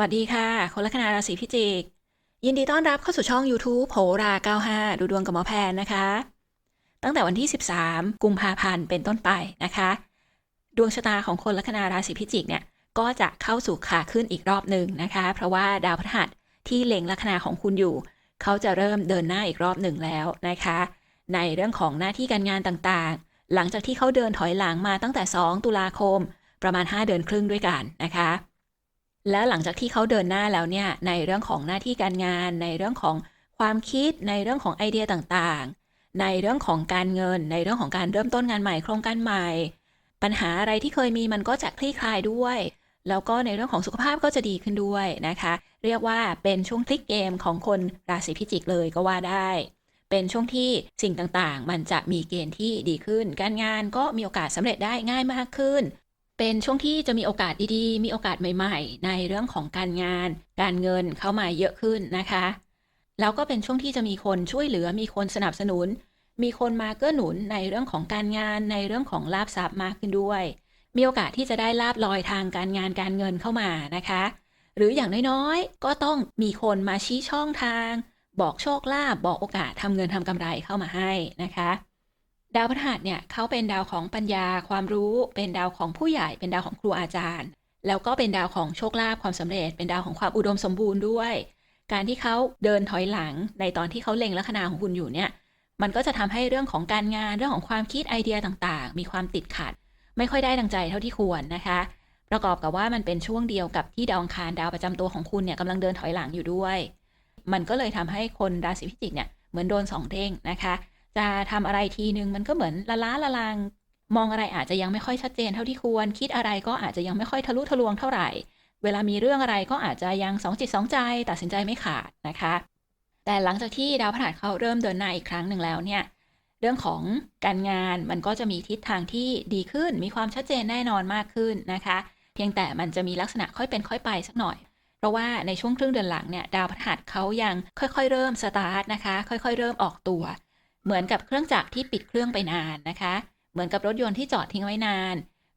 สวัสดีค่ะ คนลัคนาราศีพิจิก ยินดีต้อนรับเข้าสู่ช่อง YouTube โหรา 95 ดูดวงกับหมอแพนนะคะ ตั้งแต่วันที่ 13 กุมภาพันธ์เป็นต้นไปนะคะ ดวงชะตาของคนลัคนาราศีพิจิกเนี่ย ก็จะเข้าสู่ขาขึ้นอีกรอบหนึ่งนะคะ เพราะว่าดาวพฤหัสที่เล็งลัคนาของคุณอยู่ เขาจะเริ่มเดินหน้าอีกรอบหนึ่งแล้วนะคะ ในเรื่องของหน้าที่การงานต่างๆ หลังจากที่เขาเดินถอยหลังมาตั้งแต่ 2 ตุลาคม ประมาณ 5 เดือนครึ่งด้วยกันนะคะ แล้วหลังจากที่เขาเดินหน้าแล้วเนี่ยในเรื่องของหน้าที่การงาน ในเรื่องของความคิด ในเรื่องของไอเดียต่างๆ ในเรื่องของการเงิน ในเรื่องของการเริ่มต้นงานใหม่โครงการใหม่ ปัญหาอะไรที่เคยมีมันก็จะคลี่คลายด้วย แล้วก็ในเรื่องของสุขภาพก็จะดีขึ้นด้วยนะคะ เรียกว่าเป็นช่วงพลิกเกมของคนราศีพิจิกเลยก็ว่าได้ เป็นช่วงที่สิ่งต่างๆ มันจะมีเกณฑ์ที่ดีขึ้น การงานก็มีโอกาสสำเร็จได้ง่ายมากขึ้น เป็นช่วงที่จะมีโอกาสดีๆ มีโอกาสใหม่ๆ ในเรื่องของการงาน การเงินเข้ามาเยอะขึ้นนะคะ แล้วก็เป็นช่วงที่จะมีคนช่วยเหลือ มีคนสนับสนุน มีคนมาเกื้อหนุนในเรื่องของการงาน ในเรื่องของลาบทรัพย์มากขึ้นด้วย มีโอกาสที่จะได้ลาบลอยทางการงานการเงินเข้ามานะคะ หรืออย่างน้อยๆ ก็ต้องมีคนมาชี้ช่องทาง บอกโชคลาภบอกโอกาสทำเงินทำกำไรเข้ามาให้นะคะ ดาวพฤหัสเนี่ยเขาเป็นดาวของปัญญาความรู้ เป็นดาวของผู้ใหญ่ เป็นดาวของครูอาจารย์ แล้วก็เป็นดาวของโชคลาภความสำเร็จ เป็นดาวของความอุดมสมบูรณ์ด้วย การที่เขาเดินถอยหลังในตอนที่เขาเล็งลัคนาของคุณอยู่เนี่ยมันก็จะทำให้เรื่องของการงานเรื่องของความคิดไอเดียต่างๆ มีความติดขัด ไม่ค่อยได้ดังใจเท่าที่ควรนะคะ ประกอบกับว่ามันเป็นช่วงเดียวกับที่ดาวอังคารดาวประจำตัวของคุณเนี่ยกำลังเดินถอยหลังอยู่ด้วย มันก็เลยทำให้คนราศีพิจิกเนี่ยเหมือนโดนสองเด้งนะคะ จะทำอะไรทีนึงมันก็เหมือนละล้าละลาง มองอะไรอาจจะยังไม่ค่อยชัดเจนเท่าที่ควร คิดอะไรก็อาจจะยังไม่ค่อยทะลุทะลวงเท่าไหร่ เวลามีเรื่องอะไรก็อาจจะยังสองจิตสองใจ ตัดสินใจไม่ขาดนะคะ แต่หลังจากที่ดาวพฤหัสเขาเริ่มเดินหน้าอีกครั้งหนึ่งแล้วเนี่ยเรื่องของการงานมันก็จะมีทิศทางที่ดีขึ้น มีความชัดเจนแน่นอนมากขึ้นนะคะ เพียงแต่มันจะมีลักษณะค่อยเป็นค่อยไปสักหน่อย เพราะว่าในช่วงครึ่งเดือนหลังเนี่ยดาวพฤหัสเขายังค่อยๆ เริ่มสตาร์ทนะคะ ค่อยๆ เริ่มออกตัว เหมือนกับเครื่องจักรที่ปิดเครื่องไปนานนะคะ เหมือนกับรถยนต์ที่จอดทิ้งไว้นาน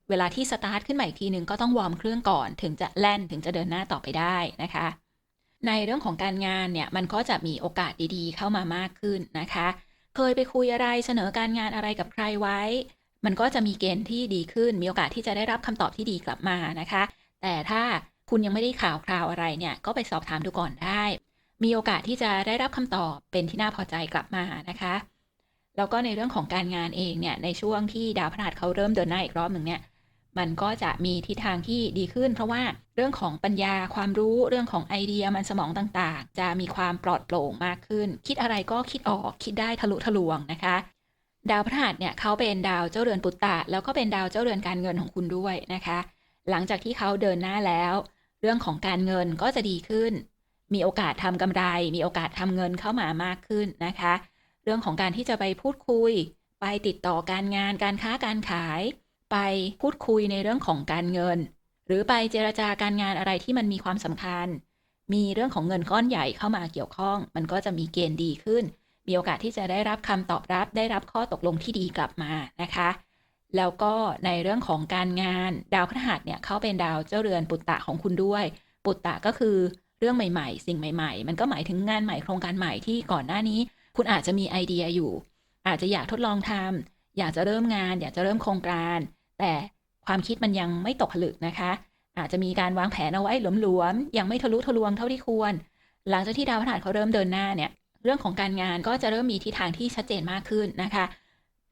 เวลาที่สตาร์ทขึ้นใหม่อีกทีหนึ่งก็ต้องวอร์มเครื่องก่อน ถึงจะแล่นถึงจะเดินหน้าต่อไปได้นะคะ ในเรื่องของการงานเนี่ยมันก็จะมีโอกาสดีๆ เข้ามามากขึ้นนะคะ เคยไปคุยอะไรเสนอการงานอะไรกับใครไว้ มันก็จะมีเกณฑ์ที่ดีขึ้น มีโอกาสที่จะได้รับคำตอบที่ดีกลับมานะคะ แต่ถ้าคุณยังไม่ได้ข่าวคราวอะไรเนี่ยก็ไปสอบถามดูก่อนได้ มีโอกาสที่จะได้รับคำตอบเป็นที่น่าพอใจกลับมานะคะ แล้วก็ในเรื่องของการงานเองเนี่ยในช่วงที่ดาวพฤหัสเขาเริ่มเดินหน้าอีกรอบหนึ่งเนี่ยมันก็จะมีทิศทางที่ดีขึ้น เพราะว่าเรื่องของปัญญาความรู้เรื่องของไอเดียมันสมองต่างๆ จะมีความปลอดโปร่งมากขึ้น คิดอะไรก็คิดออกคิดได้ทะลุทะลวงนะคะ ดาวพฤหัสเนี่ยเขาเป็นดาวเจ้าเรือนปุตตะ แล้วก็เป็นดาวเจ้าเรือนการเงินของคุณด้วยนะคะ หลังจากที่เขาเดินหน้าแล้ว เรื่องของการเงินก็จะดีขึ้น มีโอกาสทำกำไร มีโอกาสทำเงินเข้ามามากขึ้นนะคะ เรื่องของการที่จะไปพูดคุย ไปติดต่อการงานการค้าการขาย ไปพูดคุยในเรื่องของการเงิน หรือไปเจรจาการงานอะไรที่มันมีความสำคัญ มีเรื่องของเงินก้อนใหญ่เข้ามาเกี่ยวข้อง มันก็จะมีเกณฑ์ดีขึ้น มีโอกาสที่จะได้รับคำตอบรับ ได้รับข้อตกลงที่ดีกลับมานะคะแล้วก็ในเรื่องของการงานดาวพฤหัสเนี่ยเขาเป็นดาวเจ้าเรือนปุตตะของคุณด้วย ปุตตะก็คือเรื่องใหม่ ๆ สิ่งใหม่ ๆ มันก็หมายถึงงานใหม่โครงการใหม่ที่ก่อนหน้านี้ คุณอาจจะมีไอเดียอยู่ อาจจะอยากทดลองทำอยากจะเริ่มงาน อยากจะเริ่มโครงการ แต่ความคิดมันยังไม่ตกผลึกนะคะ อาจจะมีการวางแผนเอาไว้หลวมๆยังไม่ทะลุทะลวงเท่าที่ควร หลังจากที่ดาวพฤหัสเขาเริ่มเดินหน้าเนี่ย เรื่องของการงานก็จะเริ่มมีทิศทางที่ชัดเจนมากขึ้นนะคะ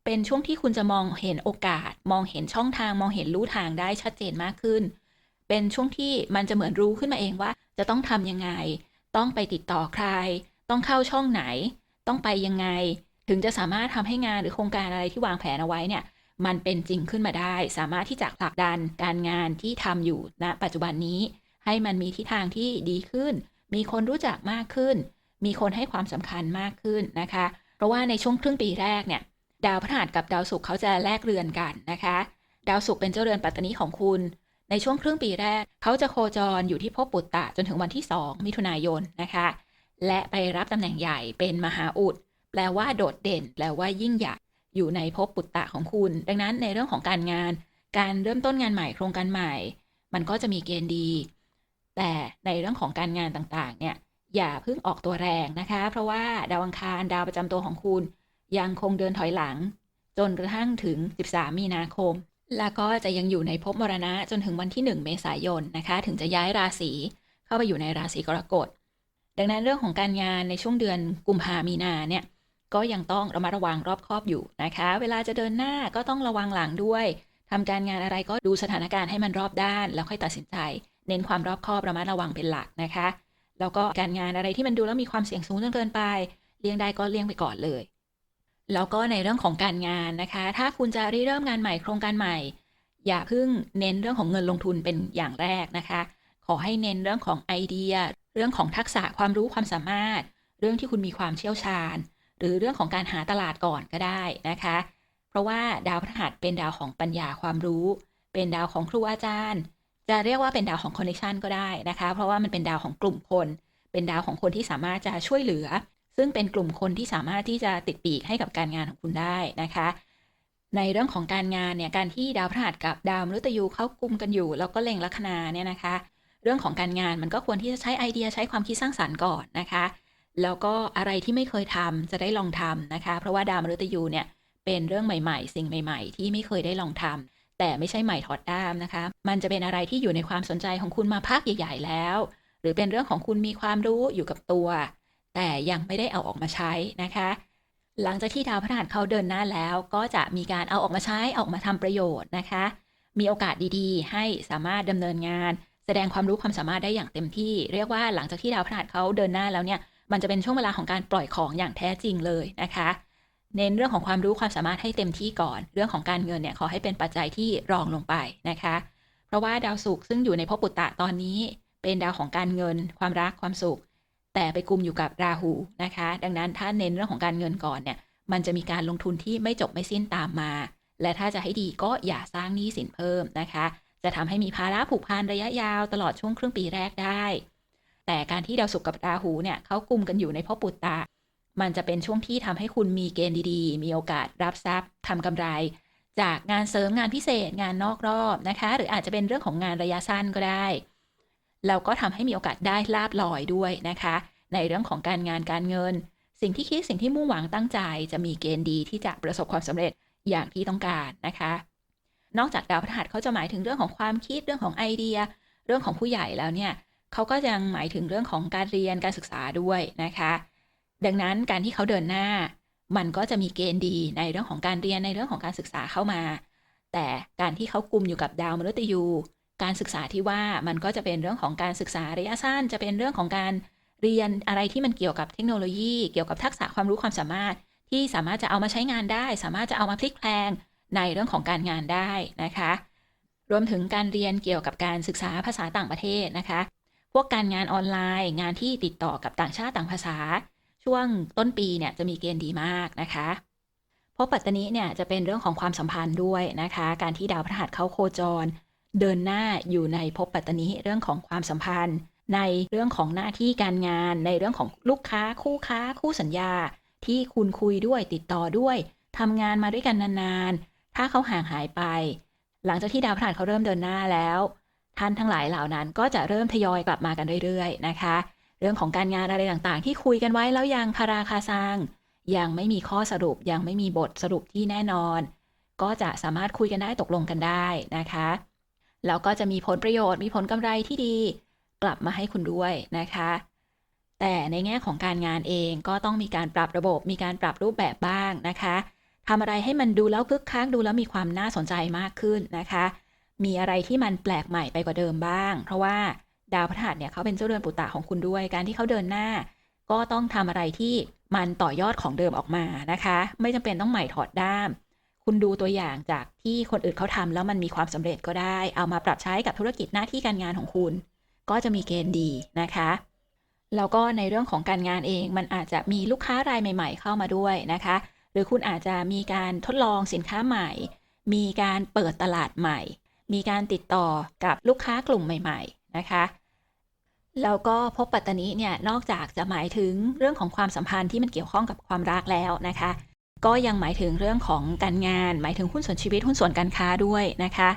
เป็นช่วงที่คุณจะมองเห็นโอกาส มองเห็นช่องทาง มองเห็นลู่ทางได้ชัดเจนมากขึ้น เป็นช่วงที่มันจะเหมือนรู้ขึ้นมาเองว่า จะต้องทำยังไง ต้องไปติดต่อใคร ต้องเข้าช่องไหน ต้องไปยังไง ถึงจะสามารถทำให้งานหรือโครงการอะไรที่วางแผนเอาไว้เนี่ยมันเป็นจริงขึ้นมาได้ สามารถที่จะผลักดันการงานที่ทำอยู่ณปัจจุบันนี้ ให้มันมีทิศทางที่ดีขึ้น มีคนรู้จักมากขึ้น มีคนให้ความสำคัญมากขึ้นนะคะ เพราะว่าในช่วงครึ่งปีแรกเนี่ยดาวพฤหัสกับดาวศุกร์เขาจะแลกเรือนกันนะคะ ดาวศุกร์เป็นเจ้าเรือนปัตตานีของคุณ ในช่วงครึ่งปีแรก เขาจะโคจรอยู่ที่ภพปุตตะจนถึงวันที่ 2 มิถุนายนนะคะ และไปรับตำแหน่งใหญ่เป็นมหาอุด แปลว่าโดดเด่น แปลว่ายิ่งใหญ่ อยู่ในภพปุตตะของคุณ ดังนั้นในเรื่องของการงาน การเริ่มต้นงานใหม่โครงการใหม่ มันก็จะมีเกณฑ์ดี แต่ในเรื่องของการงานต่างๆ เนี่ย อย่าเพิ่งออกตัวแรงนะคะ เพราะว่าดาวอังคารดาวประจำตัวของคุณ ยังคงเดินถอยหลัง จนกระทั่งถึง 13 มีนาคม แล้วก็จะยังอยู่ในภพมรณะจนถึงวันที่ 1 เมษายนนะคะ ถึงจะย้ายราศีเข้าไปอยู่ในราศีกรกฎ ดังนั้นเรื่องของการงานในช่วงเดือนกุมภามีนาเนี่ยก็ยังต้องระมัดระวังรอบคอบอยู่นะคะ เวลาจะเดินหน้าก็ต้องระวังหลังด้วยทำการงานอะไรก็ดูสถานการณ์ให้มันรอบด้าน แล้วค่อยตัดสินใจ เน้นความรอบคอบระมัดระวังเป็นหลักนะคะ แล้วก็การงานอะไรที่มันดูแล้วมีความเสี่ยงสูงจนเกินไป เลี่ยงได้ก็เลี่ยงไปก่อนเลย แล้วก็ในเรื่องของการงานนะคะ ถ้าคุณจะริเริ่มงานใหม่โครงการใหม่ อย่าเพิ่งเน้นเรื่องของเงินลงทุนเป็นอย่างแรกนะคะ ขอให้เน้นเรื่องของไอเดีย รื่องของทักษะความรู้ความสามารถ เรื่องที่คุณมีความเชี่ยวชาญ หรือเรื่องของการหาตลาดก่อนก็ได้นะคะ เพราะว่าดาวพฤหัสเป็นดาวของปัญญาความรู้ เป็นดาวของครูอาจารย์ จะเรียกว่าเป็นดาวของคอนเนคชันก็ได้นะคะ เพราะว่ามันเป็นดาวของกลุ่มคน เป็นดาวของคนที่สามารถจะช่วยเหลือ ซึ่งเป็นกลุ่มคนที่สามารถที่จะติดปีกให้กับการงานของคุณได้นะคะในเรื่องของการงานเนี่ยการที่ดาวพฤหัสกับดาวมฤตยูเข้ากลุ่มกันอยู่ แล้วก็เล็งลัคนาเนี่ยนะคะ เรื่องของการงานมันก็ควรที่จะใช้ไอเดียใช้ความคิดสร้างสรรค์ก่อนนะคะ แล้วก็อะไรที่ไม่เคยทำจะได้ลองทำนะคะ เพราะว่าดาวมฤตยูเนี่ยเป็นเรื่องใหม่ ๆ สิ่งใหม่ ๆ ที่ไม่เคยได้ลองทำแต่ไม่ใช่ใหม่ถอดด้ามนะคะ มันจะเป็นอะไรที่อยู่ในความสนใจของคุณมาพักใหญ่ ๆ แล้ว หรือเป็นเรื่องของคุณมีความรู้อยู่กับตัว แต่ยังไม่ได้เอาออกมาใช้นะคะ หลังจากที่ดาวพฤหัสเขาเดินหน้าแล้ว ก็จะมีการเอาออกมาใช้อออกมาทำประโยชน์นะคะ มีโอกาสดีๆ ให้สามารถดำเนินงาน แสดงความรู้ความสามารถได้อย่างเต็มที่ เรียกว่าหลังจากที่ดาวพฤหัสเขาเดินหน้าแล้วเนี่ยมันจะเป็นช่วงเวลาของการปล่อยของอย่างแท้จริงเลยนะคะ เน้นเรื่องของความรู้ความสามารถให้เต็มที่ก่อน เรื่องของการเงินเนี่ยขอให้เป็นปัจจัยที่รองลงไปนะคะ เพราะว่าดาวศุกร์ซึ่งอยู่ในภพปุตตะตอนนี้ เป็นดาวของการเงิน ความรักความสุข แต่ไปกลุ่มอยู่กับราหูนะคะ ดังนั้นถ้าเน้นเรื่องของการเงินก่อนเนี่ยมันจะมีการลงทุนที่ไม่จบไม่สิ้นตามมา และถ้าจะให้ดีก็อย่าสร้างหนี้สินเพิ่มนะคะ จะทำให้มีภาระผูกพันระยะยาวตลอดช่วงครึ่งปีแรกได้ แต่การที่ดาวศุกร์กับราหูเนี่ยเขากลุ่มกันอยู่ในภพปุตตะ มันจะเป็นช่วงที่ทำให้คุณมีเกณฑ์ดีๆ มีโอกาสรับทรัพย์ทำกำไร จากงานเสริมงานพิเศษงานนอกรอบนะคะ หรืออาจจะเป็นเรื่องของงานระยะสั้นก็ได้แล้วก็ทำให้มีโอกาสได้ลาบลอยด้วยนะคะ ในเรื่องของการงานการเงิน สิ่งที่คิดสิ่งที่มุ่งหวังตั้งใจ จะมีเกณฑ์ดีที่จะประสบความสำเร็จอย่างที่ต้องการนะคะ นอกจากดาวพฤหัสเขาจะหมายถึงเรื่องของความคิดเรื่องของไอเดีย เรื่องของผู้ใหญ่แล้วเนี่ยเขาก็ยังหมายถึงเรื่องของการเรียนการศึกษาด้วยนะคะ ดังนั้นการที่เขาเดินหน้า มันก็จะมีเกณฑ์ดีในเรื่องของการเรียนในเรื่องของการศึกษาเข้ามา แต่การที่เขากลุ่มอยู่กับดาวมฤตยู การศึกษาที่ว่ามันก็จะเป็นเรื่องของการศึกษาระยะสั้น จะเป็นเรื่องของการเรียนอะไรที่มันเกี่ยวกับเทคโนโลยี เกี่ยวกับทักษะความรู้ความสามารถ ที่สามารถจะเอามาใช้งานได้ สามารถจะเอามาพลิกแพลง ในเรื่องของการงานได้นะคะ รวมถึงการเรียนเกี่ยวกับการศึกษาภาษาต่างประเทศนะคะ พวกการงานออนไลน์ งานที่ติดต่อกับต่างชาติต่างภาษา ช่วงต้นปีเนี่ยจะมีเกณฑ์ดีมากนะคะเพราะปัตตานีเนี่ยจะเป็นเรื่องของความสัมพันธ์ด้วยนะคะ การที่ดาวพฤหัสเข้าโคจร เดินหน้าอยู่ในภพปัตตานีเรื่องของความสัมพันธ์ ในเรื่องของหน้าที่การงาน ในเรื่องของลูกค้า คู่ค้า คู่สัญญา ที่คุณคุยด้วยติดต่อด้วยทำงานมาด้วยกันนานๆ ถ้าเขาห่างหายไป หลังจากที่ดาวพฤหัสเขาเริ่มเดินหน้าแล้ว ท่านทั้งหลายเหล่านั้นก็จะเริ่มทยอยกลับมากันเรื่อยๆ นะคะ เรื่องของการงานอะไรต่างๆ ที่คุยกันไว้แล้วยังคาราคาซังยังไม่มีข้อสรุปยังไม่มีบทสรุปที่แน่นอน ก็จะสามารถคุยกันได้ตกลงกันได้นะคะ แล้วก็จะมีผลประโยชน์มีผลกำไรที่ดี กลับมาให้คุณด้วยนะคะ แต่ในแง่ของการงานเองก็ต้องมีการปรับระบบมีการปรับรูปแบบบ้างนะคะ ทำอะไรให้มันดูแล้วคึกคักดูแล้วมีความน่าสนใจมากขึ้นนะคะ มีอะไรที่มันแปลกใหม่ไปกว่าเดิมบ้าง เพราะว่าดาวพฤหัสเนี่ยเขาเป็นเจ้าเรือนปุตตะของคุณด้วย การที่เขาเดินหน้า ก็ต้องทำอะไรที่มันต่อยอดของเดิมออกมานะคะ ไม่จำเป็นต้องใหม่ถอดด้าม คุณดูตัวอย่างจากที่คนอื่นเขาทำแล้วมันมีความสำเร็จก็ได้ เอามาปรับใช้กับธุรกิจหน้าที่การงานของคุณ ก็จะมีเกณฑ์ดีนะคะแล้วก็ในเรื่องของการงานเองมันอาจจะมีลูกค้ารายใหม่ ๆ เข้ามาด้วยนะคะ หรือคุณอาจจะมีการทดลองสินค้าใหม่ มีการเปิดตลาดใหม่ มีการติดต่อกับลูกค้ากลุ่มใหม่ๆนะคะแล้วก็พบปัตตานีเนี่ยนอกจากจะหมายถึงเรื่องของความสัมพันธ์ที่มันเกี่ยวข้องกับความรักแล้วนะคะ ก็ยังหมายถึงเรื่องของการงาน หมายถึงหุ้นส่วนชีวิตหุ้นส่วนการค้าด้วยนะคะ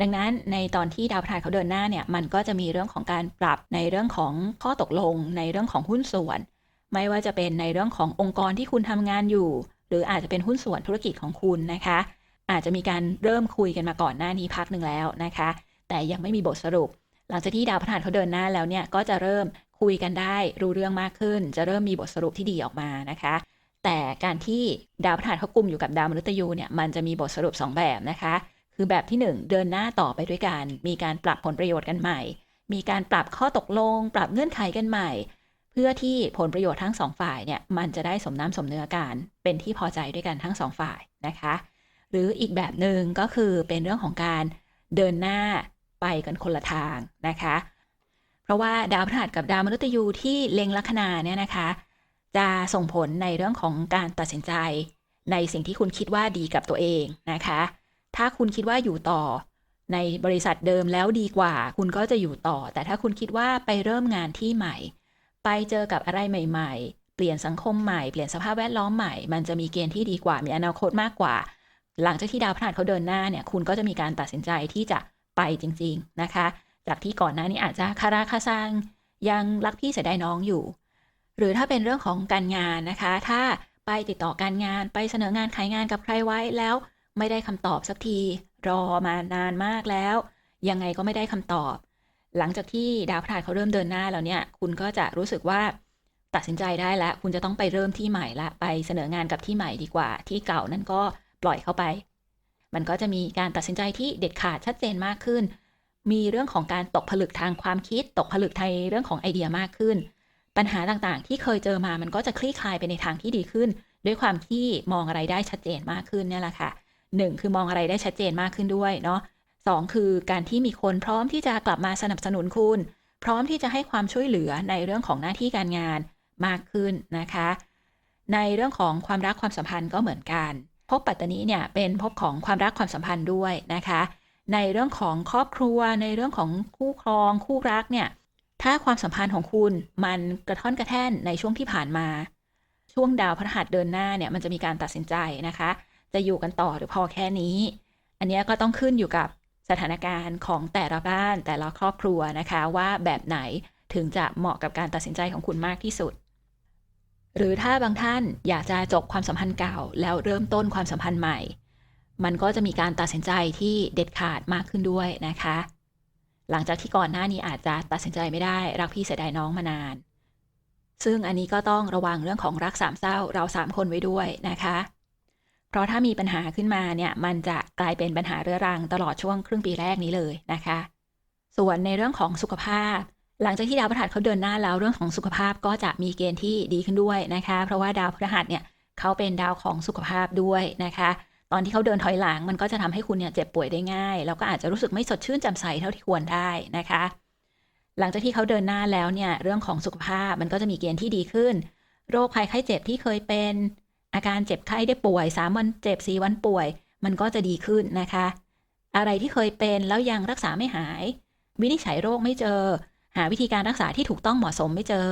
ดังนั้นในตอนที่ดาวพฤหัสเขาเดินหน้าเนี่ยมันก็จะมีเรื่องของการปรับในเรื่องของข้อตกลง ในเรื่องของหุ้นส่วน ไม่ว่าจะเป็นในเรื่องขององค์กรที่คุณทำงานอยู่ หรืออาจจะเป็นหุ้นส่วนธุรกิจของคุณนะคะ อาจจะมีการเริ่มคุยกันมาก่อนหน้านี้พักหนึ่งแล้วนะคะ แต่ยังไม่มีบทสรุป หลังจากที่ดาวพฤหัสเขาเดินหน้าแล้วเนี่ยก็จะเริ่มคุยกันได้รู้เรื่องมากขึ้น จะเริ่มมีบทสรุปที่ดีออกมานะคะ แต่การที่ดาวพฤหัสเขากลุ่มอยู่กับดาวมฤตยูเนี่ยมันจะมีบทสรุป 2 แบบนะคะ คือแบบที่ 1 เดินหน้าต่อไปด้วยกัน มีการปรับผลประโยชน์กันใหม่ มีการปรับข้อตกลง ปรับเงื่อนไขกันใหม่ เพื่อที่ผลประโยชน์ทั้งสองฝ่ายเนี่ยมันจะได้สมน้ำสมเนื้อกันเป็นที่พอใจด้วยกันทั้งสองฝ่ายนะคะ หรืออีกแบบหนึ่งก็คือเป็นเรื่องของการเดินหน้าไปกันคนละทางนะคะ เพราะว่าดาวพฤหัสกับดาวมฤตยูที่เล็งลัคนาเนี่ยนะคะ จะส่งผลในเรื่องของการตัดสินใจในสิ่งที่คุณคิดว่าดีกับตัวเองนะคะ ถ้าคุณคิดว่าอยู่ต่อในบริษัทเดิมแล้วดีกว่า คุณก็จะอยู่ต่อ แต่ถ้าคุณคิดว่าไปเริ่มงานที่ใหม่ ไปเจอกับอะไรใหม่ ๆ เปลี่ยนสังคมใหม่ เปลี่ยนสภาพแวดล้อมใหม่ มันจะมีเกณฑ์ที่ดีกว่า มีอนาคตมากกว่า หลังจากที่ดาวพฤหัสเขาเดินหน้าเนี่ย คุณก็จะมีการตัดสินใจที่จะไปจริง ๆ นะคะ จากที่ก่อนหน้านี้อาจจะคาราคาซัง ยังรักพี่เสียดายน้องอยู่ หรือถ้าเป็นเรื่องของการงานนะคะ ถ้าไปติดต่อการงาน ไปเสนองานขายงานกับใครไว้แล้ว ไม่ได้คำตอบสักที รอมานานมากแล้ว ยังไงก็ไม่ได้คำตอบ หลังจากที่ดาวพฤหัสเขาเริ่มเดินหน้าแล้วเนี่ย คุณก็จะรู้สึกว่าตัดสินใจได้แล้ว คุณจะต้องไปเริ่มที่ใหม่ละ ไปเสนองานกับที่ใหม่ดีกว่า ที่เก่านั่นก็ปล่อยเข้าไป มันก็จะมีการตัดสินใจที่เด็ดขาดชัดเจนมากขึ้น มีเรื่องของการตกผลึกทางความคิด ตกผลึกในเรื่องของไอเดียมากขึ้น ปัญหาต่างๆ ที่เคยเจอมา มันก็จะคลี่คลายไปในทางที่ดีขึ้น ด้วยความที่มองอะไรได้ชัดเจนมากขึ้นเนี่ยแหละค่ะหนึ่งคือมองอะไรได้ชัดเจนมากขึ้นด้วยเนาะ สองคือการที่มีคนพร้อมที่จะกลับมาสนับสนุนคุณ พร้อมที่จะให้ความช่วยเหลือในเรื่องของหน้าที่การงานมากขึ้นนะคะ ในเรื่องของความรักความสัมพันธ์ก็เหมือนกัน พบปัตตานีเนี่ยเป็นพบของความรักความสัมพันธ์ด้วยนะคะ ในเรื่องของครอบครัว ในเรื่องของคู่ครอง คู่รักเนี่ยถ้าความสัมพันธ์ของคุณมันกระท่อนกระแท่นในช่วงที่ผ่านมา ช่วงดาวพฤหัสเดินหน้าเนี่ยมันจะมีการตัดสินใจนะคะ จะอยู่กันต่อหรือพอแค่นี้ อันนี้ก็ต้องขึ้นอยู่กับ สถานการณ์ของแต่ละบ้านแต่ละครอบครัวนะคะว่าแบบไหนถึงจะเหมาะกับการตัดสินใจของคุณมากที่สุด หรือถ้าบางท่านอยากจะจบความสัมพันธ์เก่า แล้วเริ่มต้นความสัมพันธ์ใหม่ มันก็จะมีการตัดสินใจที่เด็ดขาดมากขึ้นด้วยนะคะ หลังจากที่ก่อนหน้านี้อาจจะตัดสินใจไม่ได้รักพี่เสียดายน้องมานาน ซึ่งอันนี้ก็ต้องระวังเรื่องของรักสามเศร้าเราสามคนไว้ด้วยนะคะ เพราะถ้ามีปัญหาขึ้นมาเนี่ยมันจะกลายเป็นปัญหาเรื้อรังตลอดช่วงครึ่งปีแรกนี้เลยนะคะ ส่วนในเรื่องของสุขภาพ หลังจากที่ดาวพฤหัสเขาเดินหน้าแล้วเรื่องของสุขภาพก็จะมีเกณฑ์ที่ดีขึ้นด้วยนะคะ เพราะว่าดาวพฤหัสเนี่ยเขาเป็นดาวของสุขภาพด้วยนะคะ ตอนที่เขาเดินถอยหลังมันก็จะทำให้คุณเนี่ยเจ็บป่วยได้ง่ายแล้วก็อาจจะรู้สึกไม่สดชื่นแจ่มใสเท่าที่ควรได้นะคะ หลังจากที่เขาเดินหน้าแล้วเนี่ยเรื่องของสุขภาพมันก็จะมีเกณฑ์ที่ดีขึ้น โรคภัยไข้เจ็บที่เคยเป็น อาการเจ็บไข้ได้ป่วย 3 วันเจ็บ4วันป่วย มันก็จะดีขึ้นนะคะ อะไรที่เคยเป็นแล้วยังรักษาไม่หาย วินิจฉัยโรคไม่เจอ หาวิธีการรักษาที่ถูกต้องเหมาะสมไม่เจอ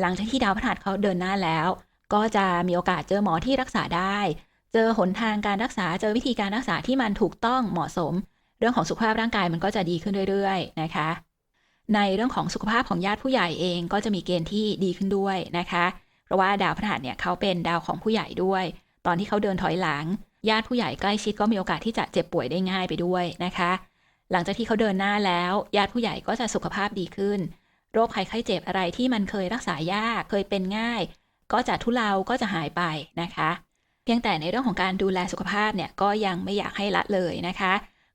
หลังจากที่ดาวพฤหัสเขาเดินหน้าแล้ว ก็จะมีโอกาสเจอหมอที่รักษาได้ เจอหนทางการรักษาเจอวิธีการรักษาที่มันถูกต้องเหมาะสม เรื่องของสุขภาพร่างกายมันก็จะดีขึ้นเรื่อย ๆ นะคะ ในเรื่องของสุขภาพของญาติผู้ใหญ่เองก็จะมีเกณฑ์ที่ดีขึ้นด้วยนะคะ ราะว่าดาวพฤหัสเนี่ยเขาเป็นดาวของผู้ใหญ่ด้วย ตอนที่เขาเดินถอยหลัง ญาติผู้ใหญ่ใกล้ชิดก็มีโอกาสที่จะเจ็บป่วยได้ง่ายไปด้วยนะคะ หลังจากที่เขาเดินหน้าแล้ว ญาติผู้ใหญ่ก็จะสุขภาพดีขึ้น โรคภัยไข้เจ็บอะไรที่มันเคยรักษายากเคยเป็นง่าย ก็จะทุเลาก็จะหายไปนะคะ เพียงแต่ในเรื่องของการดูแลสุขภาพเนี่ยก็ยังไม่อยากให้ละเลยนะคะ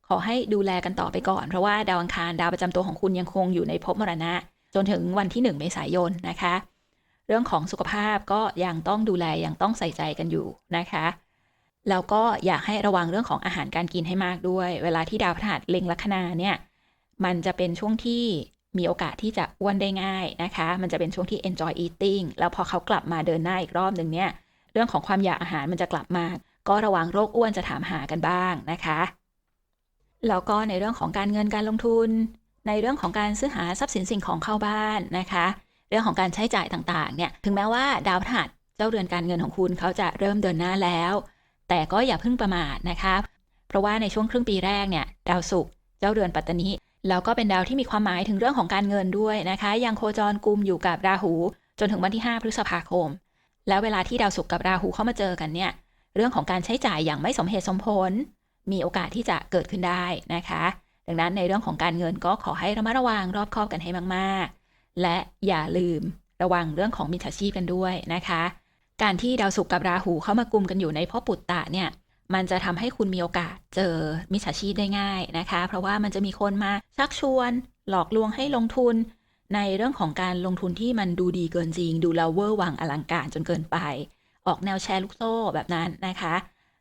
ขอให้ดูแลกันต่อไปก่อน เพราะว่าดาวอังคารดาวประจำตัวของคุณยังคงอยู่ในภพมรณะ จนถึงวันที่ 1 เมษายนนะคะ เรื่องของสุขภาพก็ยังต้องดูแลยังต้องใส่ใจกันอยู่นะคะแล้วก็อยากให้ระวังเรื่องของอาหารการกินให้มากด้วย เวลาที่ดาวพฤหัสเล็งลัคนาเนี่ย มันจะเป็นช่วงที่มีโอกาสที่จะอ้วนได้ง่ายนะคะ มันจะเป็นช่วงที่ enjoy eating แล้วพอเขากลับมาเดินหน้าอีกรอบหนึ่งเนี่ย เรื่องของความอยากอาหารมันจะกลับมา ก็ระวังโรคอ้วนจะถามหากันบ้างนะคะ แล้วก็ในเรื่องของการเงินการลงทุน ในเรื่องของการซื้อหาทรัพย์สินสิ่งของเข้าบ้านนะคะ เรื่องของการใช้จ่ายต่างๆ เนี่ย ถึงแม้ว่าดาวพฤหัสเจ้าเรือนการเงินของคุณเขาจะเริ่มเดินหน้าแล้ว แต่ก็อย่าเพิ่งประมาทนะคะ เพราะว่าในช่วงครึ่งปีแรกเนี่ย ดาวศุกร์เจ้าเรือนปัตตานิแล้วก็เป็นดาวที่มีความหมายถึงเรื่องของการเงินด้วยนะคะ ยังโคจรกุมอยู่กับราหู จนถึงวันที่ 5 พฤษภาคม แล้วเวลาที่ดาวศุกร์กับราหูเข้ามาเจอกันเนี่ย เรื่องของการใช้จ่ายอย่างไม่สมเหตุสมผล มีโอกาสที่จะเกิดขึ้นได้นะคะ ดังนั้นในเรื่องของการเงินก็ขอให้ระมัดระวังรอบคอบกันให้มากๆ และอย่าลืมระวังเรื่องของมิจฉาชีพกันด้วยนะคะ การที่ดาวศุกร์กับราหูเข้ามากุมกันอยู่ในพ่อปุตตะเนี่ยมันจะทำให้คุณมีโอกาสเจอมิจฉาชีพได้ง่ายนะคะ เพราะว่ามันจะมีคนมาชักชวน หลอกลวงให้ลงทุน ในเรื่องของการลงทุนที่มันดูดีเกินจริง ดูแล้วเวอร์วังอลังการจนเกินไป ออกแนวแชร์ลูกโซ่แบบนั้นนะคะ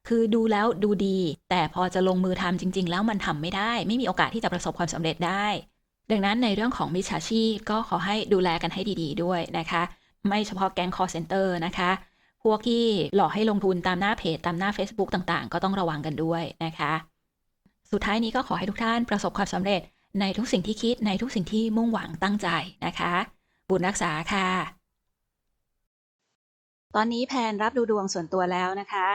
คือดูแล้วดูดี แต่พอจะลงมือทำจริง ๆ แล้วมันทำไม่ได้ ไม่มีโอกาสที่จะประสบความสำเร็จได้ ดังนั้นในเรื่องของมิจฉาชีพก็ขอให้ดูแลกันให้ดีๆด้วยนะคะ ไม่เฉพาะแก๊ง call center นะคะ พวกที่หลอกให้ลงทุนตามหน้าเพจตามหน้า Facebook ต่างๆ ก็ต้องระวังกันด้วยนะคะ สุดท้ายนี้ก็ขอให้ทุกท่านประสบความสำเร็จในทุกสิ่งที่คิดในทุกสิ่งที่มุ่งหวังตั้งใจนะคะ บุญรักษาค่ะ ตอนนี้แพนรับดูดวงส่วนตัวแล้วนะคะ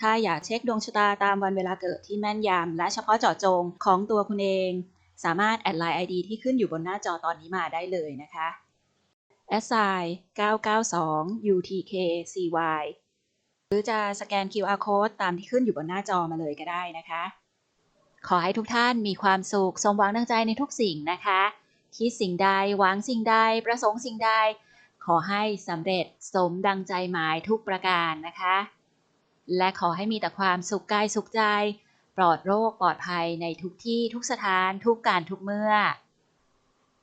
ถ้าอยากเช็คดวงชะตาตามวันเวลาเกิดที่แม่นยำและเฉพาะเจาะจงของตัวคุณเอง สามารถแอดไลน์ ID ที่ขึ้นอยู่บนหน้าจอตอนนี้มาได้เลยนะคะ s i 992 UTKCY หรือจะสแกน QR code ตามที่ขึ้นอยู่บนหน้าจอมาเลยก็ได้นะคะ ขอให้ทุกท่านมีความสุขสมหวังดังใจในทุกสิ่งนะคะ คิดสิ่งใดหวังสิ่งใด ประสงค์สิ่งใด ขอให้สำเร็จสมดังใจหมายทุกประการนะคะ และขอให้มีแต่ความสุขกายสุขใจ ปลอดโรคปลอดภัยในทุกที่ทุกสถานทุกการทุกเมื่อ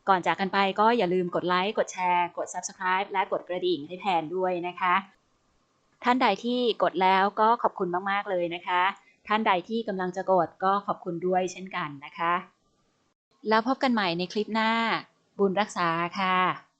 ก่อนจากกันไปก็อย่าลืมกดไลค์กดแชร์ กด Subscribe และกดกระดิ่งให้แทนด้วยนะคะ ท่านใดที่กดแล้วก็ขอบคุณมากๆเลยนะคะ ท่านใดที่กำลังจะกดก็ขอบคุณด้วยเช่นกันนะคะ แล้วพบกันใหม่ในคลิปหน้า บุญรักษาค่ะ